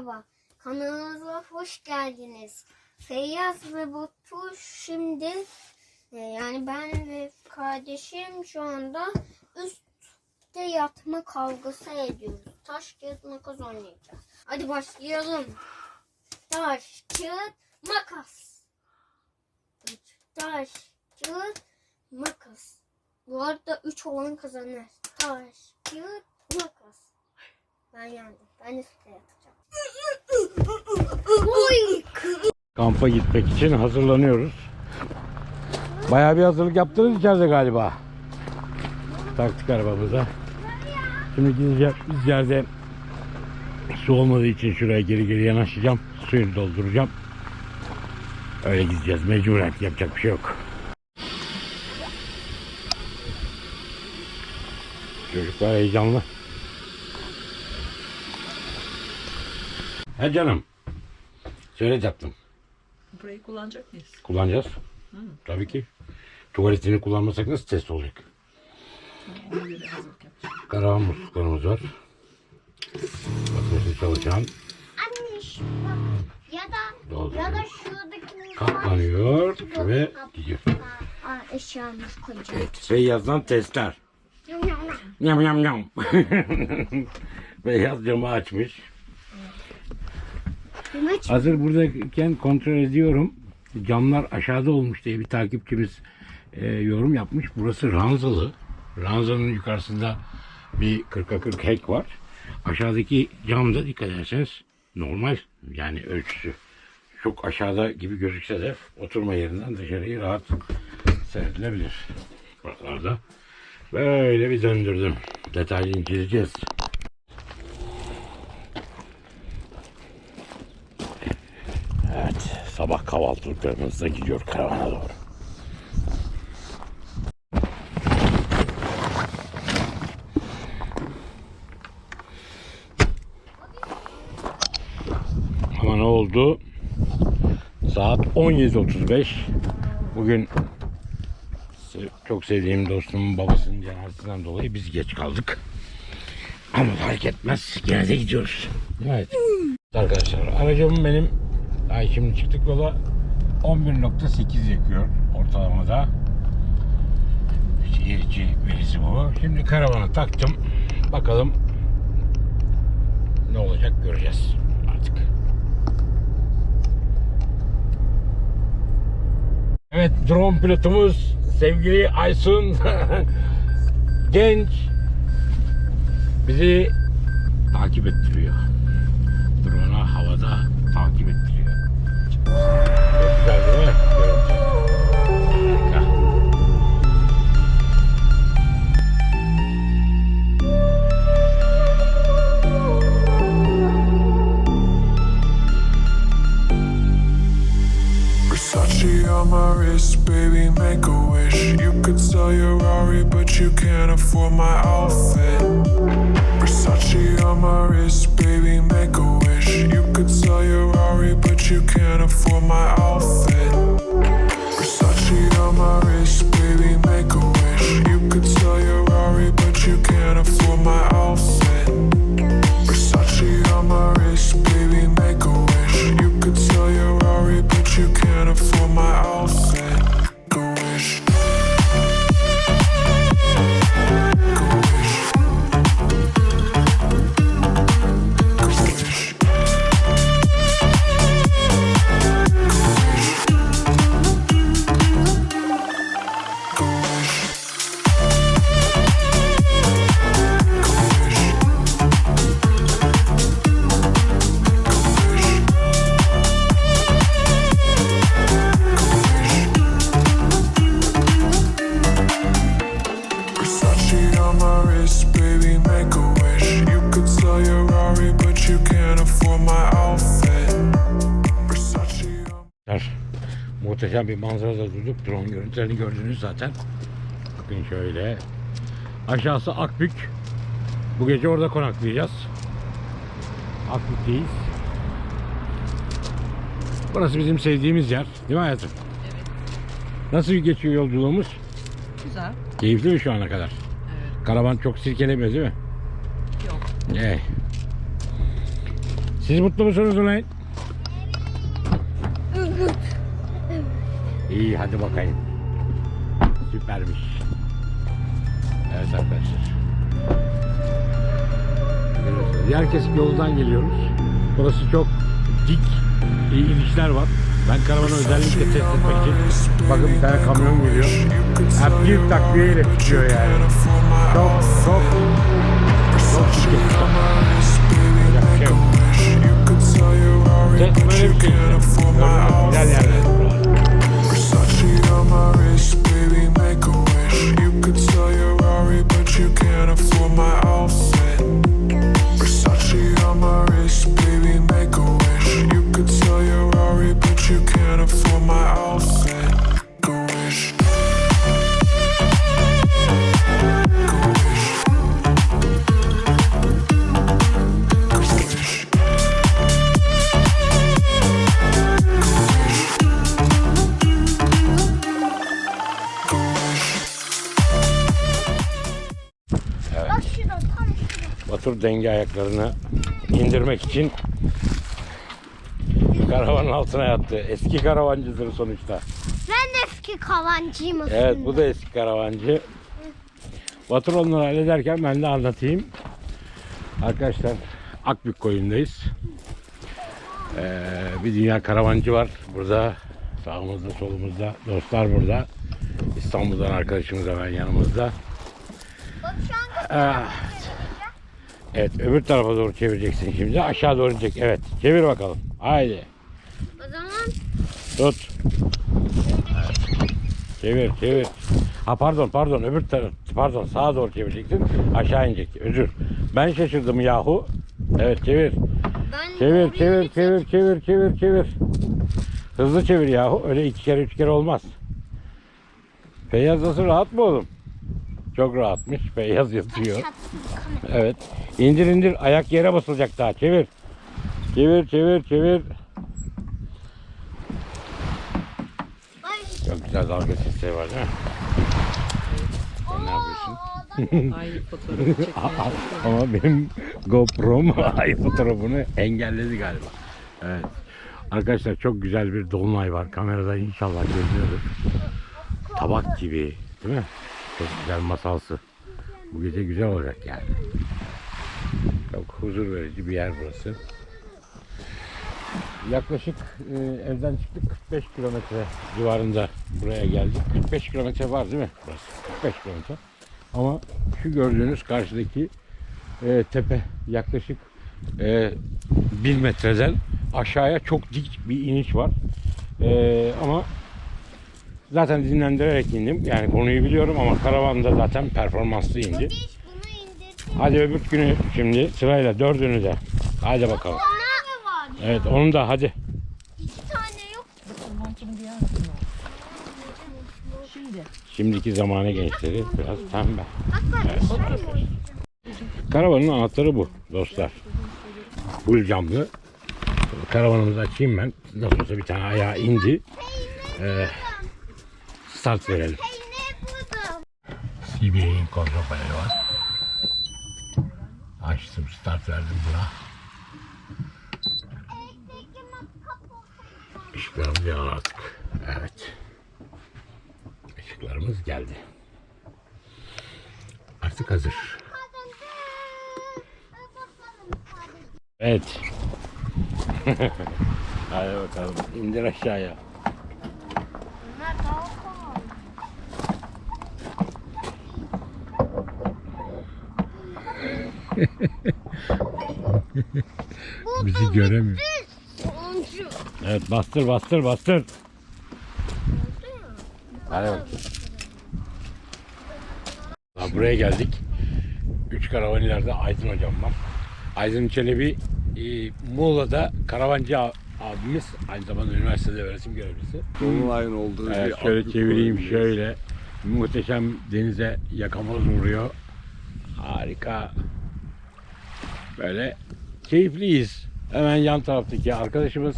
Merhaba, kanalımıza hoş geldiniz. Feyyaz ve Batu şimdi e, yani ben ve kardeşim şu anda üstte yatma kavgası ediyoruz. Taş kağıt makas oynayacağız. Hadi başlayalım. Taş kağıt makas. Taş kağıt makas. Bu arada 3 olan kazanır. Taş kağıt makas. Ben yandım. Ben üstte yatacağım. Kampa gitmek için hazırlanıyoruz. Bayağı bir hazırlık yaptınız içeride galiba. Taktık arabamıza. Şimdi gideceğiz. Biz yerde su olmadığı için şuraya geri geri yanaşacağım. Suyunu dolduracağım. Öyle gideceğiz. Mecburen yapacak bir şey yok. Çocuklar heyecanlı. He canım. Söyle tatlım. Burayı kullanacak mıyız? Kullanacağız. Tabii ki. Tuvaletini kullanmasak nasıl test olacak? Karavan musluklarımız var. Bakın çalışan Anne şu bak ya da Dolduruyor. ya da şuradaki katlanıyor ve gidiyor. Aa, eşyamız koyacağız. Evet. Feyyaz'dan testler. Yam yam yam. Feyyaz camı açmış. Hazır buradayken kontrol ediyorum. Camlar aşağıda olmuş diye bir takipçimiz e, yorum yapmış. Burası ranzalı. Ranzanın yukarısında bir 40'a 40 hek var. Aşağıdaki camda dikkat ederseniz normal yani ölçüsü. Çok aşağıda gibi gözükse de oturma yerinden dışarıyı rahat seyredilebilir. Buralarda böyle bir döndürdüm. Detaylı inceleyeceğiz. Evet, sabah kahvaltılıklarımız da gidiyor karavana doğru. Ama ne oldu? Saat 17.35. Bugün çok sevdiğim dostumun babasının cenazesinden dolayı biz geç kaldık. Ama fark etmez. Gene de gidiyoruz. Evet. Arkadaşlar aracım benim daha şimdi çıktık yola 11.8 yakıyor ortalamada. Şehir içi verisi bu. Şimdi karavana taktım. Bakalım ne olacak göreceğiz artık. Evet drone pilotumuz sevgili Aysun genç bizi takip ettiriyor. Drone'a havada takip ettiriyor. Baby, make a wish. You could sell your Rari, but you can't afford my outfit. Versace on my wrist, baby, make a wish. You could sell your Rari, but you can't afford my outfit. Versace on my wrist, baby, make a wish. You could sell your but you can't afford my Wrist, baby, make a wish. You could sell your Rari, but you can't afford my outfit. Arkadaşlar, Muhteşem bir manzarada durduk. Drone görüntülerini gördünüz zaten. Bakın şöyle. Aşağısı Akbük. Bu gece orada konaklayacağız. Akbük'teyiz. Burası bizim sevdiğimiz yer. Değil mi hayatım? Evet. Nasıl geçiyor yolculuğumuz? Güzel. Keyifli mi şu ana kadar? Evet. Karavan çok silkelemiyor değil mi? Yok. Ne? Siz mutlu musunuz ulan? İyi hadi bakayım. Süpermiş. Evet arkadaşlar. Yer kesik yoldan geliyoruz. Burası çok dik iyi inişler var. Ben karavanı özellikle test etmek için bakın bir tane kamyon geliyor. Hep bir takviyeyle tutuyor yani. Çok çok çok dik inişler. Denge ayaklarını indirmek için karavanın altına yattı. Eski karavancıdır sonuçta. Ben de eski kavancıyım aslında. Evet bu da eski karavancı. Batur onları hallederken ben de anlatayım. Arkadaşlar Akbük koyundayız. Ee, bir dünya karavancı var burada. Sağımızda solumuzda. Dostlar burada. İstanbul'dan arkadaşımız hemen yanımızda. Bak şu an Ah. Evet öbür tarafa doğru çevireceksin şimdi. Aşağı doğru inecek. Evet çevir bakalım. Haydi. o zaman Tut. Çevir çevir. Ha pardon pardon öbür taraf pardon sağa doğru çevireceksin. Aşağı inecek. Özür. Ben şaşırdım yahu. Evet çevir. ben Çevir çevir çevir çevir çevir çevir. Hızlı çevir yahu. Öyle iki kere üç kere olmaz. Feyyaz nasıl rahat mı oğlum? Çok rahatmış. Feyyaz yatıyor. Evet. İndir indir. Ayak yere basılacak daha. Çevir. Çevir çevir çevir. Çok güzel dalga sesleri var değil mi? Sen ne yapıyorsun? Ay fotoğrafı çekmeye. Ama benim GoPro'm ay fotoğrafını engelledi galiba. Evet. Arkadaşlar çok güzel bir dolunay var. Kamerada inşallah görünüyordur. Tabak gibi. Değil mi? Güzel masalsı. Bu gece güzel olacak yani. Çok huzur verici bir yer burası. Yaklaşık e, evden çıktık 45 kilometre civarında buraya geldik. 45 kilometre var değil mi burası? 45 kilometre. Ama şu gördüğünüz karşıdaki e, tepe yaklaşık e, 1 metreden aşağıya çok dik bir iniş var. E, ama zaten dinlendirerek indim. Yani konuyu biliyorum ama karavanda zaten performanslı indi. Hadi öbür günü şimdi sırayla dördünü de. Hadi bakalım. Evet onu da hadi. İki tane yok. Şimdi. Şimdiki zamane gençleri biraz tembel. Bak. Karavanın anahtarı bu dostlar. Full camlı. Karavanımızı açayım ben. Nasıl olsa bir tane ayağı indi. Ee, start verelim. CBA'in kontrol paneli var. Açtım start verdim buna. Elektrikli matkap olsun. Işıklarımız yanar artık. Evet. Işıklarımız geldi. Artık hazır. Evet. Hadi bakalım. İndir aşağıya. Bunlar daha kolay. Bizi göremiyor. Evet bastır bastır bastır. Hadi buraya geldik. Üç karavan ileride Aydın hocam var. Aydın Çelebi e, Muğla'da karavancı abimiz aynı zamanda üniversitede öğretim görevlisi. Dolunay'ın olduğu Evet, bir şöyle çevireyim şöyle. Muhteşem denize yakamoz vuruyor. Harika. Böyle keyifliyiz. Hemen yan taraftaki arkadaşımız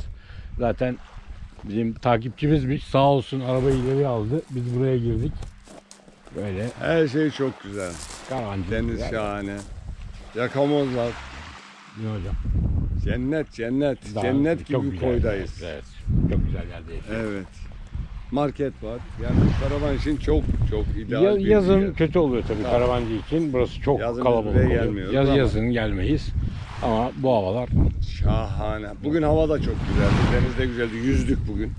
zaten bizim takipçimizmiş. Sağ olsun arabayı ileri aldı. Biz buraya girdik. Böyle Her şey çok güzel. karavancı. Deniz güzel. şahane. Yakamozlar. Ne hocam? Cennet cennet. Daha- cennet gibi koydayız. Evet. Çok güzel yerdeyiz. Evet. Market var. Yani karavan için çok çok ideal Ya- bir yazın yer. kötü oluyor tabii Tabii. karavancı için. Burası çok Yazın kalabalık oluyor. gelmiyoruz Yaz, ama- yazın gelmeyiz. Ama bu havalar Şahane. Bugün hava da çok güzeldi. Deniz de güzeldi. Yüzdük bugün.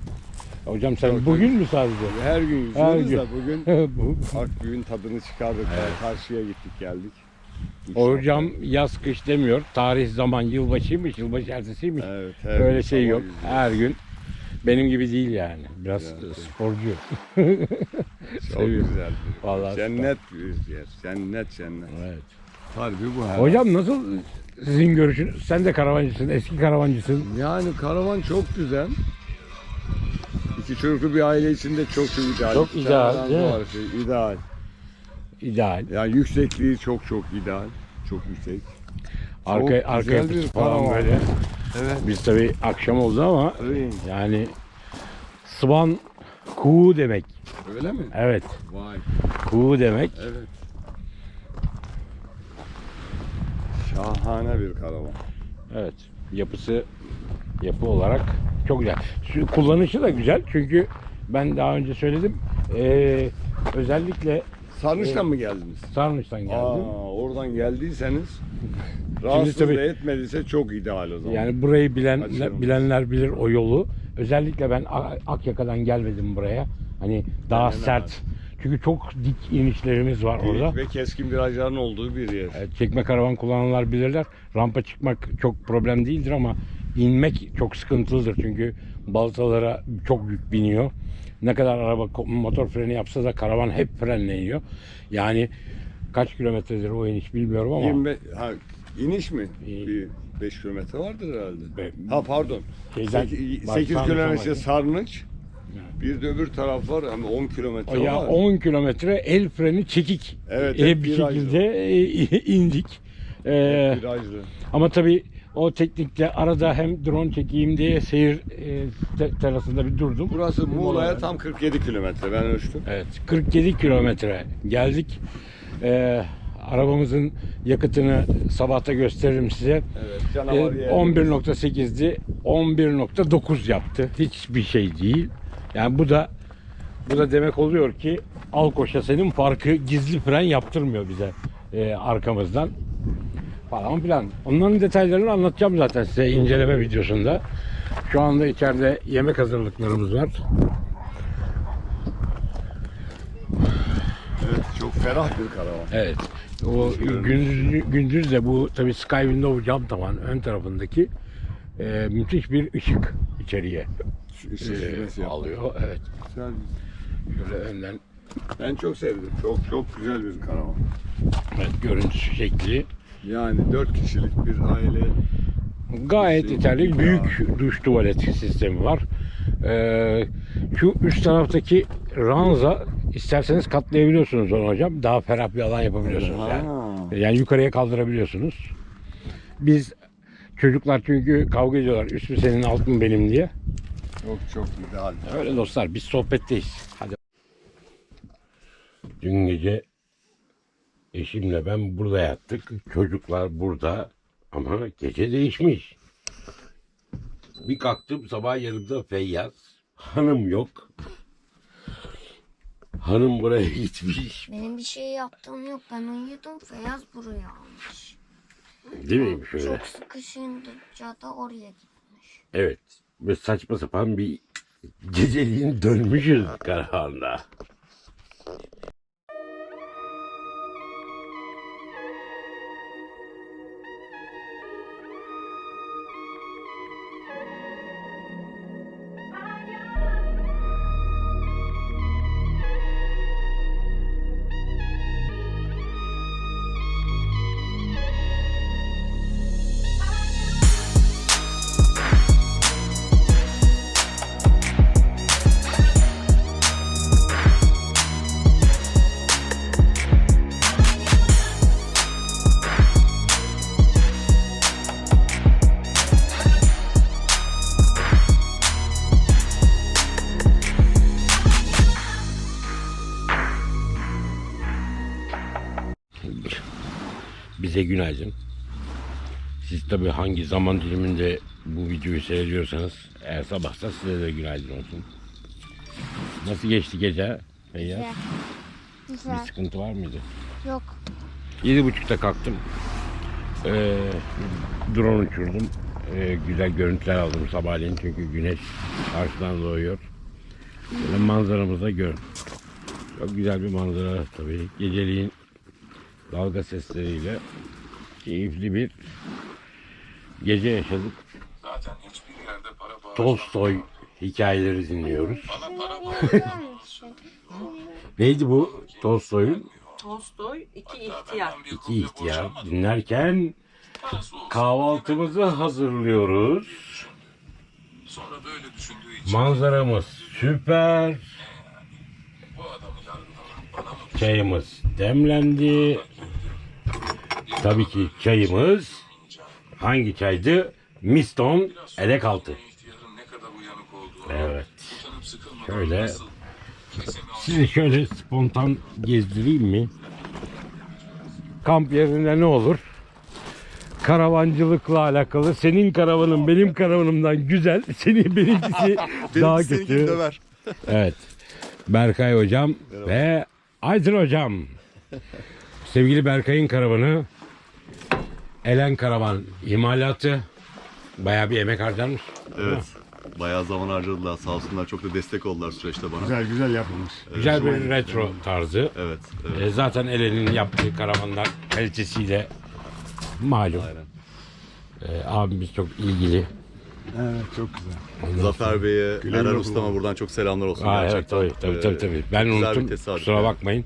hocam sen Çok- bugün mü sadece? Her gün Her yüzüyoruz gün. da bugün Bu- Akbüyün tadını çıkardık. Evet. Karşıya gittik geldik. Üç hocam saat. yaz kış demiyor. Tarih zaman yılbaşıymış, yılbaşı ertesiymiş. Evet, her Böyle şey yok. yüzüyoruz. Her gün benim gibi değil yani. Biraz Evet. sporcu. Çok seviyorum. güzel. Vallahi cennet bir yer. Cennet cennet. Evet. Harbi bu her. Hocam nasıl sizin görüşünüz? Sen de karavancısın, eski karavancısın. Yani karavan çok güzel. İki çocuklu bir aile için de çok çok ideal. Çok ideal, tane değil mi? var, şey, ideal. İdeal. Yani yüksekliği çok çok ideal. Çok yüksek. Arka, güzel arka bir falan karavan. böyle. Evet. Biz tabii akşam oldu ama Öyle, yani Swan kuğu demek. öyle mi? Evet. Vay. Kuğu demek. Evet. Şahane bir karavan. Evet. Yapısı yapı olarak çok güzel. Şu kullanışı da güzel çünkü ben daha önce söyledim. Ee, özellikle Sarnıç'tan mı geldiniz? Sarnıç'tan geldim. Aa, oradan geldiyseniz rahatsız tabii- da etmediyse çok ideal o zaman. Yani burayı bilen bilenler bilir o yolu. Özellikle ben Akyaka'dan gelmedim buraya. Hani daha ne sert. Çünkü çok dik inişlerimiz var Dik orada. ve keskin virajların olduğu bir yer. Evet, Çekme karavan kullananlar bilirler. Rampa çıkmak çok problem değildir ama inmek çok sıkıntılıdır. Çünkü baltalara çok yük biniyor. Ne kadar araba motor freni yapsa da karavan hep frenle iniyor. Yani kaç kilometredir o iniş bilmiyorum ama 25 ha iniş mi? İyi. Bir 5 kilometre vardır herhalde. Be- ha pardon. Şeyden 8, başlangıç kilometre ama- Sarnıç. Bir de öbür taraf var ama 10 kilometre ya var. 10 kilometre el freni çekik. Evet, E, hep bir virajlı. şekilde e, indik. E, Virajlı. Ama tabii o teknikte arada hem drone çekeyim diye seyir e, te- terasında bir durdum. Burası Bir Muğla'ya tam 47 kilometre ben ölçtüm. Evet 47 kilometre geldik. Ee, arabamızın yakıtını sabahta gösteririm size. Evet yer. 11.8'di 11.9 yaptı. Hiçbir şey değil. Yani bu da bu da demek oluyor ki Alkoş'a senin farkı gizli fren yaptırmıyor bize e, arkamızdan falan filan. Onların detaylarını anlatacağım zaten size inceleme videosunda. Şu anda içeride yemek hazırlıklarımız var. Evet çok ferah bir karavan. Evet. O gündüz, gündüz de bu tabii Sky Window cam tavan ön tarafındaki e, müthiş bir ışık içeriye e, alıyor. Evet. Güzel. Şöyle önden Ben çok sevdim. Çok çok güzel bir karavan. evet, görüntüsü şekli. Yani 4 kişilik bir aile Gayet yeterli. Büyük duş tuvalet sistemi var. Ee, şu üst taraftaki ranza isterseniz katlayabiliyorsunuz onu hocam. Daha ferah bir alan yapabiliyorsunuz yani. Yani yukarıya kaldırabiliyorsunuz. Biz çocuklar çünkü kavga ediyorlar. Üst mü senin alt mı benim diye. Çok çok ideal. Öyle dostlar biz sohbetteyiz. Hadi. Dün gece eşimle ben burada yattık. Çocuklar burada ama gece değişmiş. Bir kalktım sabah yanımda Feyyaz. Hanım yok. Hanım buraya gitmiş. Benim bir şey yaptığım yok. Ben uyudum. Feyyaz buraya almış. Değil mi şöyle? Çok sıkışınca da oraya gitmiş. Evet. Ve saçma sapan bir geceliğin dönmüşüz karavanda. Bize günaydın. Siz tabi hangi zaman diliminde bu videoyu seyrediyorsanız eğer sabahsa size de günaydın olsun. Nasıl geçti gece? Bir Güzel. sıkıntı var mıydı? Yok. Yedi buçukta kalktım. Ee, drone uçurdum. Ee, güzel görüntüler aldım sabahleyin çünkü güneş karşıdan doğuyor. Böyle manzaramızı da görün. Çok güzel bir manzara tabii. Geceliğin dalga sesleriyle keyifli bir gece yaşadık. Zaten hiçbir yerde para Tolstoy hikayeleri dinliyoruz. Neydi bu Tolstoy'un? Tolstoy iki ihtiyar. İki ihtiyar dinlerken kahvaltımızı hazırlıyoruz. Sonra böyle düşündüğü için Manzaramız süper. bu adamı yargılamak bana mı Çayımız demlendi. Tabii ki çayımız hangi çaydı? Miston elek altı. ihtiyarın ne kadar uyanık olduğunu Evet. Şöyle sizi şöyle spontan gezdireyim mi? Kamp yerinde ne olur? Karavancılıkla alakalı. Senin karavanın benim karavanımdan güzel. Senin benimkisi daha kötü. döver. Evet. Berkay hocam ve Aydın hocam. Sevgili Berkay'ın karavanı Elen Karavan imalatı bayağı bir emek harcanmış. Evet. Bayağı zaman harcadılar. Sağ olsunlar çok da destek oldular süreçte bana. Güzel güzel yapılmış. Güzel bir retro tarzı. Evet. evet. E, zaten Elen'in yaptığı karavanlar kalitesiyle malum. Aynen. E, abimiz çok ilgili. Evet çok güzel. Zafer Bey'e, Güle Eren güle Usta'ma buradan çok selamlar olsun. Aa, evet gerçekten. tabii tabii, Ee, tabii tabii. Ben güzel bir unuttum. tesadüf Kusura yani. bakmayın.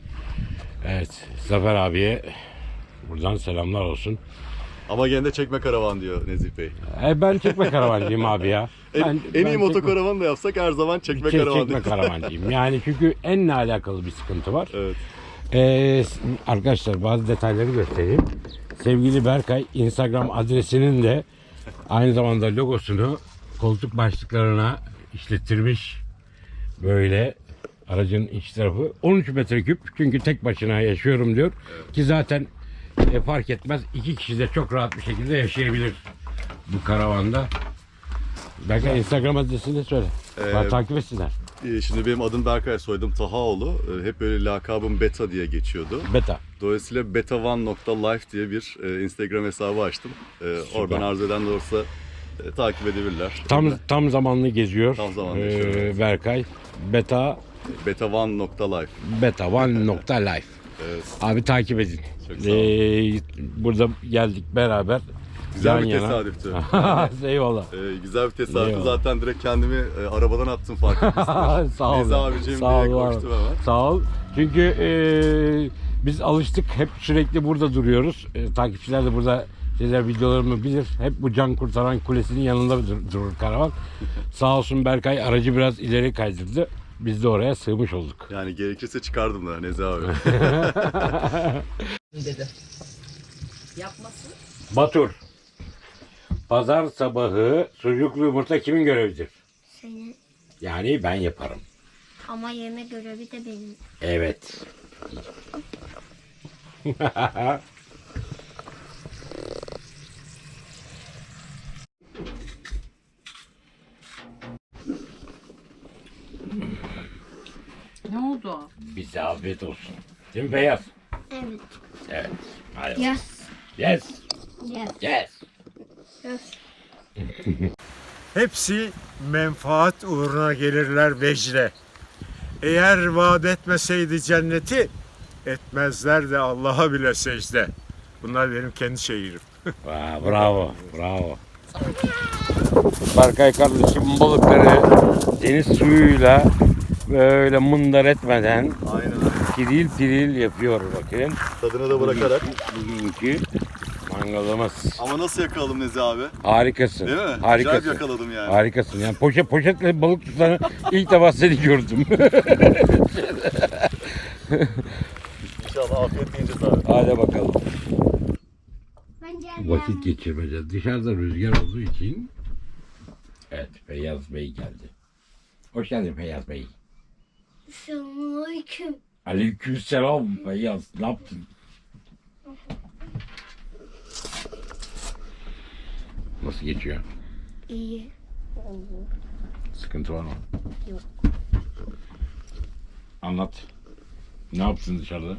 Evet. Zafer abiye buradan selamlar olsun. Ama gene de çekme karavan diyor Nezih Bey. E, ben çekme karavancıyım abi ya. En, Ben- en ben iyi motokaravan da yapsak her zaman çekme Çek- karavan çekme diyor. karavancıyım. Yani çünkü enle alakalı bir sıkıntı var. Evet. Ee, arkadaşlar bazı detayları göstereyim. Sevgili Berkay Instagram adresinin de aynı zamanda logosunu koltuk başlıklarına işlettirmiş. Böyle aracın iç tarafı 13 metreküp çünkü tek başına yaşıyorum diyor ki zaten e, fark etmez iki kişi de çok rahat bir şekilde yaşayabilir bu karavanda. Berkay Instagram adresini söyle. Ee, takip etsinler. Ee, Şimdi benim adım Berkay, soyadım Tahaoğlu. Ee, Hep böyle lakabım Beta diye geçiyordu. Beta. Dolayısıyla beta1.life diye bir e, Instagram hesabı açtım. Ee, oradan arzu eden de olursa e, takip edebilirler. Tam tam zamanlı geziyor. Tam zamanlı yaşıyor, evet. Berkay beta Beta1.life. beta one.life. Evet. Abi takip edin. Çok sağ olun. Ee, burada geldik beraber. Güzel yan bir yana. tesadüftü. Eyvallah. Ee, güzel bir tesadüf. Eyvallah. Zaten direkt kendimi e, arabadan attım fark etmişsindir. Sağ ol. Neyse abicim Sağ diye ol, koştum hemen. Sağ ol. Çünkü ee, biz alıştık. Hep sürekli burada duruyoruz. Ee, takipçiler de burada şeyler videolarımı bilir. Hep bu can kurtaran kulesinin yanında dur- durur karavan. Sağ olsun Berkay aracı biraz ileri kaydırdı. Biz de oraya sığmış olduk. Yani gerekirse çıkardım da Nezi abi. dedi. Yapmasın. Batur. Pazar sabahı sucuklu yumurta kimin görevidir? Senin. Yani ben yaparım. Ama yeme görevi de benim. Evet. Ne oldu? Bize afiyet olsun. Değil mi Beyaz? Evet. Evet. Hadi. Yes. Yes. Yes. Yes. Yes. Hepsi menfaat uğruna gelirler vecde. Eğer vaat etmeseydi cenneti, etmezler de Allah'a bile secde. Bunlar benim kendi şehirim. Vay, bravo. Bravo. Berkay kardeşim balıkları deniz suyuyla böyle mındar etmeden Aynen öyle. piril piril yapıyor bakın. Tadını da bırakarak. Bugünkü mangalımız. Ama nasıl yakalım Nezi abi? Harikasın. Değil mi? Harikasın. Güzel bir yakaladım yani. Harikasın. Yani poşet poşetle balık tutanı ilk defa seni gördüm. İnşallah afiyet yiyeceğiz abi. Hadi bakalım. Vakit geçirmece. Dışarıda rüzgar olduğu için Evet Feyyaz Bey geldi. Hoş geldin Feyyaz Bey. Selamünaleyküm. Aleykümselam Feyyaz. Ne yaptın? Nasıl geçiyor? İyi. Sıkıntı var mı? Yok. Anlat. Ne yaptın dışarıda?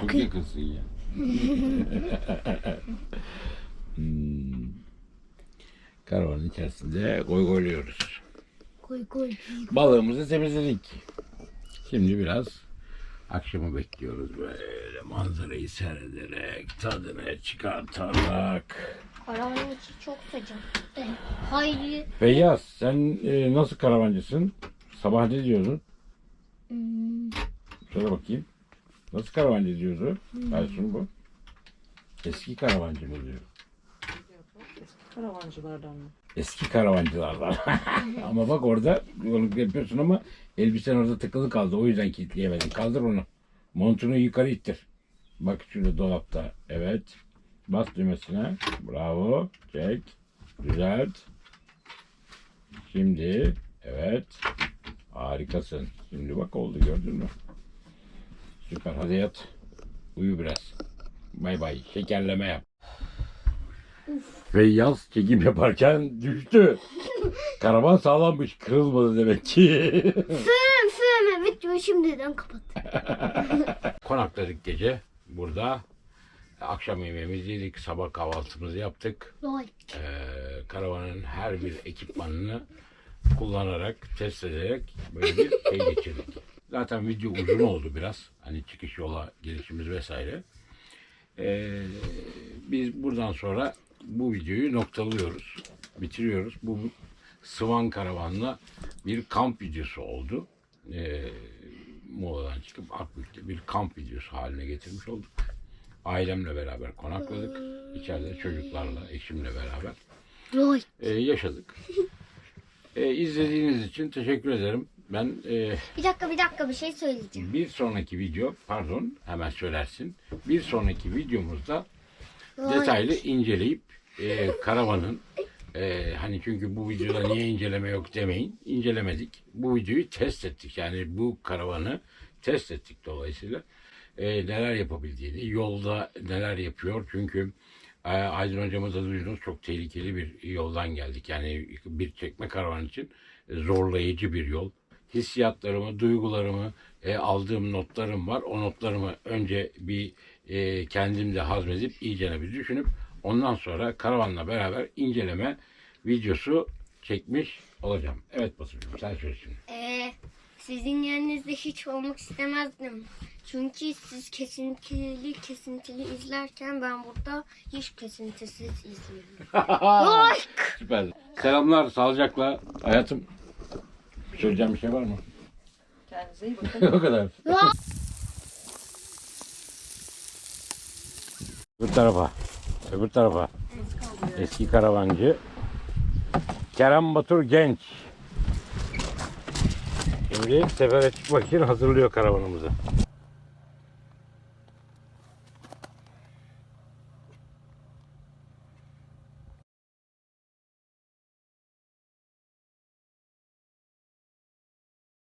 Çok yakınsın ya. hmm. Karavanın içerisinde goy goyluyoruz. Koy koy. Balığımızı temizledik. Şimdi biraz akşamı bekliyoruz böyle manzarayı seyrederek, tadını çıkartarak. Karavanın içi çok sıcak. Eh, Hayır. Feyyaz sen e, nasıl karavancısın? Sabah ne diyordun? Hmm, Şöyle bakayım. Nasıl karavancı diyordu? Aysun bu. Eski karavancı mı diyor? Karavancılardan mı? Eski karavancılardan. ama bak orada yolculuk yapıyorsun ama elbisen orada tıkılı kaldı. O yüzden kilitleyemedin. Kaldır onu. Montunu yukarı ittir. Bak şurada dolapta. Evet. Bas düğmesine. Bravo. Çek. Düzelt. Şimdi. Evet. Harikasın. Şimdi bak oldu gördün mü? Süper. Hadi yat. Uyu biraz. Bay bay. Şekerleme yap. Ve yaz çekim yaparken düştü. Karavan sağlammış. Kırılmadı demek ki. Sığım sığım videoyu şimdiden kapat. Konakladık gece burada. Akşam yemeğimizi yedik. Sabah kahvaltımızı yaptık. Ee, karavanın her bir ekipmanını kullanarak, test ederek böyle bir şey geçirdik. Zaten video uzun oldu biraz. Hani çıkış yola gelişimiz vesaire. Ee, biz buradan sonra bu videoyu noktalıyoruz. Bitiriyoruz. Bu Sıvan Karavan'la bir kamp videosu oldu. Ee, Muğla'dan çıkıp Akbük'te bir kamp videosu haline getirmiş olduk. Ailemle beraber konakladık. İçeride çocuklarla, eşimle beraber Like. e, yaşadık. E, izlediğiniz için teşekkür ederim. Ben e, Bir dakika bir dakika bir şey söyleyeceğim. bir sonraki video, pardon hemen söylersin. Bir sonraki videomuzda. Detaylı inceleyip e, karavanın e, hani çünkü bu videoda niye inceleme yok demeyin. İncelemedik. Bu videoyu test ettik. Yani bu karavanı test ettik dolayısıyla. E, neler yapabildiğini, yolda neler yapıyor. Çünkü e, Aydın hocamız duydunuz çok tehlikeli bir yoldan geldik. Yani bir çekme karavan için zorlayıcı bir yol. Hissiyatlarımı, duygularımı, e, aldığım notlarım var. O notlarımı önce bir e, kendim de hazmedip iyicene bir düşünüp ondan sonra karavanla beraber inceleme videosu çekmiş olacağım. Evet Basır'cığım sen söyle şimdi. Ee, sizin yerinizde hiç olmak istemezdim. Çünkü siz kesintili kesintili izlerken ben burada hiç kesintisiz izliyorum. like. Süper. Selamlar, sağlıcakla. Hayatım, söyleyeceğim bir şey var mı? Kendinize iyi bakın. o kadar. Öbür tarafa. Öbür tarafa. Eski karavancı. Kerem Batur Genç. Şimdi sefere çıkmak için hazırlıyor karavanımızı.